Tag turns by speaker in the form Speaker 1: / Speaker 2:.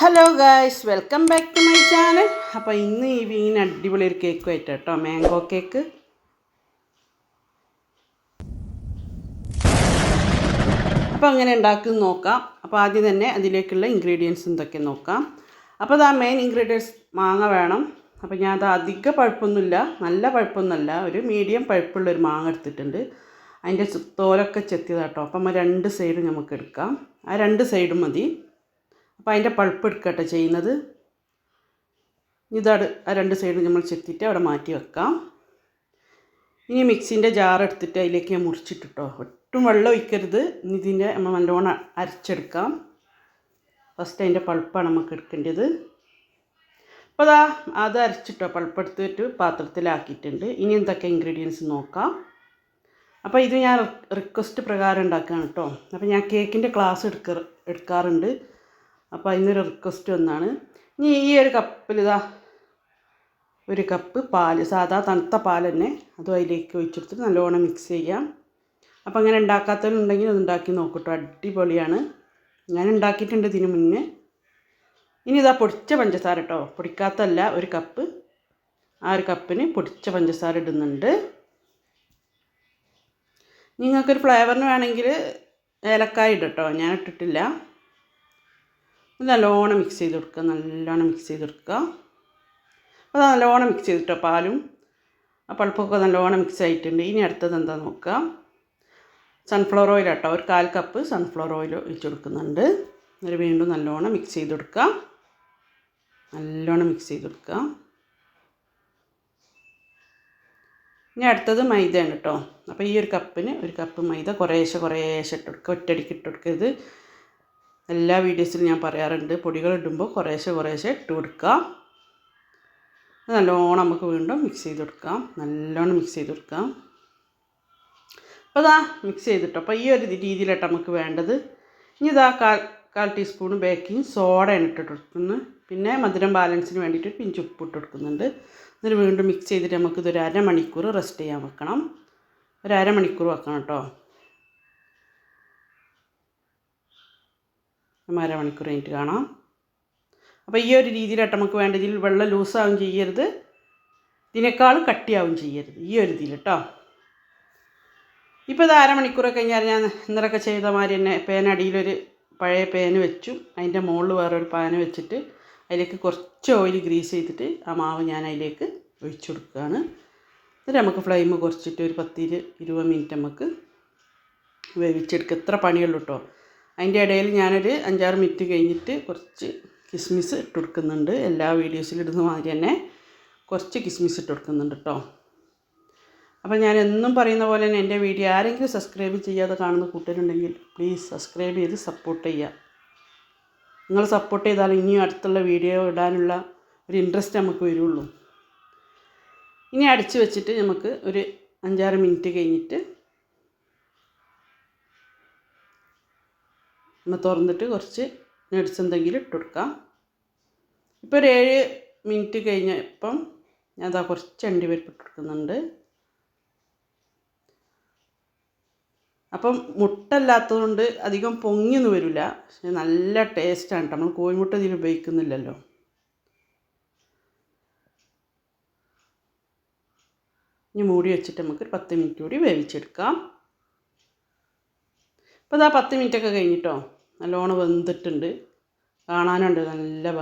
Speaker 1: Hello guys welcome back to my channel അപ്പോൾ ഇന്ന് ഈ വീൻ അടിപൊളി ഒരു കേക്ക് ആയിട്ട് കേട്ടോ. മാംഗോ കേക്ക് അപ്പോൾ അങ്ങനെ ഉണ്ടാക്കി നോക്കാം. അപ്പോൾ ആദ്യം തന്നെ അതിലേക്കുള്ള ഇൻഗ്രീഡിയൻസ് എന്തൊക്കെ നോക്കാം. അപ്പോൾ അത് ആ മെയിൻ ഇൻഗ്രീഡിയൻസ് മാങ്ങ വേണം. അപ്പോൾ ഞാൻ അത് അധിക പഴുപ്പൊന്നുമില്ല. നല്ല പഴുപ്പൊന്നുമല്ല ഒരു മീഡിയം പഴുപ്പുള്ള ഒരു മാങ്ങ എടുത്തിട്ടുണ്ട്. അതിന്റെ തോലൊക്കെ ചെത്തിയതാട്ടോ അപ്പം രണ്ട് സൈഡും നമുക്ക് എടുക്കാം. ആ രണ്ട് സൈഡും മതി. അപ്പോൾ അതിന്റെ പൾപ്പ് എടുക്കട്ടെ ചെയ്യുന്നത്. ഇതാണ് ആ രണ്ട് സൈഡും നമ്മൾ ചെത്തിയിട്ട് അവിടെ മാറ്റി വെക്കാം. ഇനി മിക്സിന്റെ ജാർ എടുത്തിട്ട് അതിലേക്ക് ഞാൻ മുറിച്ചിട്ടിട്ടോ. ഒട്ടും വെള്ളം ഒഴിക്കരുത്. ഇതിന്റെ നമ്മൾ നല്ലോണം അരച്ചെടുക്കാം. ഫസ്റ്റ് അതിന്റെ പൾപ്പാണ് നമുക്ക് എടുക്കേണ്ടത്. അപ്പോൾ അതാ അത് അരച്ചിട്ടോ പൾപ്പ് എടുത്തിട്ട് പാത്രത്തിലാക്കിയിട്ടുണ്ട്. ഇനി എന്തൊക്കെ ഇൻഗ്രീഡിയൻസ് നോക്കാം. അപ്പോൾ ഇത് ഞാൻ റിക്വസ്റ്റ് പ്രകാരം ഉണ്ടാക്കുകയാണ് കേട്ടോ. അപ്പോൾ ഞാൻ കേക്കിന്റെ ക്ലാസ് എടുക്ക എടുക്കാറുണ്ട്. അപ്പോൾ അതിനൊരു റിക്വസ്റ്റ് ഒന്നാണ് ഇനി ഈ ഒരു കപ്പിൽ ഇതാ ഒരു കപ്പ് പാൽ സാധാ തണുത്ത പാൽ തന്നെ അതും അതിലേക്ക് ഒഴിച്ചെടുത്തിട്ട് നല്ലോണം മിക്സ് ചെയ്യാം. അപ്പോൾ അങ്ങനെ ഉണ്ടാക്കാത്തവരുണ്ടെങ്കിൽ അത് ഉണ്ടാക്കി നോക്കട്ടോ അടിപൊളിയാണ്. ഞാൻ ഉണ്ടാക്കിയിട്ടുണ്ട് ഇതിന് മുന്നേ. ഇനി ഇതാ പൊടിച്ച പഞ്ചസാര കേട്ടോ പൊടിക്കാത്തല്ല ഒരു കപ്പ് ആ ഒരു കപ്പിന് പൊടിച്ച പഞ്ചസാര ഇടുന്നുണ്ട്. നിങ്ങൾക്കൊരു ഫ്ലേവറിന് വേണമെങ്കിൽ ഏലക്കായ ഇടട്ടോ ഞാൻ ഇട്ടിട്ടില്ല. നല്ലോണം മിക്സ് ചെയ്ത് കൊടുക്കുക നല്ലോണം മിക്സ് ചെയ്ത് കൊടുക്കുക അപ്പോൾ അത് നല്ലോണം മിക്സ് ചെയ്തിട്ടോ പാലും. ആ പൾപ്പൊക്കെ നല്ലോണം മിക്സ് ആയിട്ടുണ്ട്. ഇനി അടുത്തത് എന്താ നോക്കുക? സൺഫ്ലവർ ഓയിൽ കേട്ടോ ഒരു കാൽ കപ്പ് സൺഫ്ലവർ ഓയിൽ ഒഴിച്ച് കൊടുക്കുന്നുണ്ട്. എന്നിട്ട് വീണ്ടും നല്ലോണം മിക്സ് ചെയ്ത് കൊടുക്കുക നല്ലോണം മിക്സ് ചെയ്ത് കൊടുക്കുക ഇനി അടുത്തത് മൈദയാണ് കേട്ടോ അപ്പോൾ ഈ ഒരു കപ്പിന് ഒരു കപ്പ് മൈദ കുറേശ്ശെ കുറേശ്ശെ ഇട്ട് കൊടുക്കുക. ഒറ്റയടിക്ക് ഇട്ട് കൊടുക്കരുത്. എല്ലാ വീഡിയോസിലും ഞാൻ പറയാറുണ്ട്. പൊടികൾ ഇടുമ്പോൾ കുറേശ്ശെ കുറേശ്ശെ ഇട്ട് കൊടുക്കാം നല്ലോണം നമുക്ക് വീണ്ടും മിക്സ് ചെയ്ത് കൊടുക്കാം. നല്ലോണം മിക്സ് ചെയ്ത് കൊടുക്കാം. അപ്പോൾ ഇതാ മിക്സ് ചെയ്തിട്ടോ. അപ്പോൾ ഈ ഒരു രീതിയിലായിട്ട് നമുക്ക് വേണ്ടത്. ഇനി ഇതാ കാൽ കാൽ ടീസ്പൂൺ ബേക്കിംഗ് സോഡയാണ് ഇട്ടിട്ട് കൊടുക്കുന്നത്. പിന്നെ മധുരം ബാലൻസിന് വേണ്ടിയിട്ട് പിഞ്ച് ഉപ്പ് ഇട്ട് കൊടുക്കുന്നുണ്ട്. എന്നിട്ട് വീണ്ടും മിക്സ് ചെയ്തിട്ട് നമുക്കിതൊരു അരമണിക്കൂർ റെസ്റ്റ് ചെയ്യാൻ വെക്കണം. ഒരു അരമണിക്കൂർ വെക്കണം കേട്ടോ. നമ്മൾ അരമണിക്കൂർ കഴിഞ്ഞിട്ട് കാണാം. അപ്പോൾ ഈ ഒരു രീതിയിലായിട്ട് നമുക്ക് വേണ്ട ഇതിൽ വെള്ളം ലൂസാവും ചെയ്യരുത്. ഇതിനേക്കാളും കട്ടിയാവും ചെയ്യരുത്. ഈ ഒരു ഇതിൽ കേട്ടോ ഇപ്പോൾ ഇത് അരമണിക്കൂറൊക്കെ കഴിഞ്ഞാൽ ഞാൻ ഇന്നലൊക്കെ ചെയ്ത മാതിരി തന്നെ പേനടിയിലൊരു പഴയ പേന് വെച്ചു. അതിന്റെ മുകളിൽ വേറൊരു പാന് വെച്ചിട്ട് അതിലേക്ക് കുറച്ച് ഓയിൽ ഗ്രീസ് ചെയ്തിട്ട് ആ മാവ് ഞാൻ അതിലേക്ക് ഒഴിച്ചു കൊടുക്കുകയാണ്. എന്നിട്ട് നമുക്ക് ഫ്ലെയിം കുറച്ചിട്ട് ഒരു പത്ത് ഇരു ഇരുപത് മിനിറ്റ് നമുക്ക് വേവിച്ചെടുക്കുക എത്ര പണിയുള്ളൂ കേട്ടോ അതിന്റെ ഇടയിൽ ഞാനൊരു അഞ്ചാറ് മിനിറ്റ് കഴിഞ്ഞിട്ട് കുറച്ച് കിസ്മിസ് ഇട്ട് കൊടുക്കുന്നുണ്ട്. എല്ലാ വീഡിയോസിലും ഇടുന്ന മാതിരി തന്നെ കുറച്ച് കിസ്മിസ് ഇട്ട് കൊടുക്കുന്നുണ്ട് കേട്ടോ. അപ്പോൾ ഞാൻ എന്നും പറയുന്ന പോലെ തന്നെ എന്റെ വീഡിയോ ആരെങ്കിലും സബ്സ്ക്രൈബ് ചെയ്യാതെ കാണുന്ന കൂട്ടരുണ്ടെങ്കിൽ പ്ലീസ് സബ്സ്ക്രൈബ് ചെയ്ത് സപ്പോർട്ട് ചെയ്യുക. നിങ്ങൾ സപ്പോർട്ട് ചെയ്താൽ ഇനിയും അടുത്തുള്ള വീഡിയോ ഇടാനുള്ള ഒരു ഇൻട്രസ്റ്റ് നമുക്ക് വരുള്ളൂ. ഇനി അടിച്ചു വെച്ചിട്ട് നമുക്ക് ഒരു അഞ്ചാറ് മിനിറ്റ് കഴിഞ്ഞിട്ട് നമ്മൾ തുറന്നിട്ട് കുറച്ച് നട്സ് എന്തെങ്കിലും ഇട്ട് കൊടുക്കാം. ഇപ്പോൾ ഒരു ഏഴ് മിനിറ്റ് കഴിഞ്ഞപ്പം ഞാൻ അതാ കുറച്ച് അണ്ടിപ്പരിപ്പ് ഇട്ട് കൊടുക്കുന്നുണ്ട്. അപ്പം മുട്ട അല്ലാത്തതുകൊണ്ട് അധികം പൊങ്ങിയൊന്നും വരില്ല. പക്ഷെ നല്ല ടേസ്റ്റാണ് നമ്മൾ കോഴിമുട്ട ഇതിൽ ഉപയോഗിക്കുന്നില്ലല്ലോ. ഇനി മൂടി വെച്ചിട്ട് നമുക്ക് ഒരു പത്ത് മിനിറ്റ് കൂടി വേവിച്ചെടുക്കാം. അപ്പോൾ അതാ പത്ത് മിനിറ്റൊക്കെ കഴിഞ്ഞിട്ടോ? നല്ലോണം വെന്തിട്ടുണ്ട്. കാണാനുണ്ട് നല്ല ഭംഗി.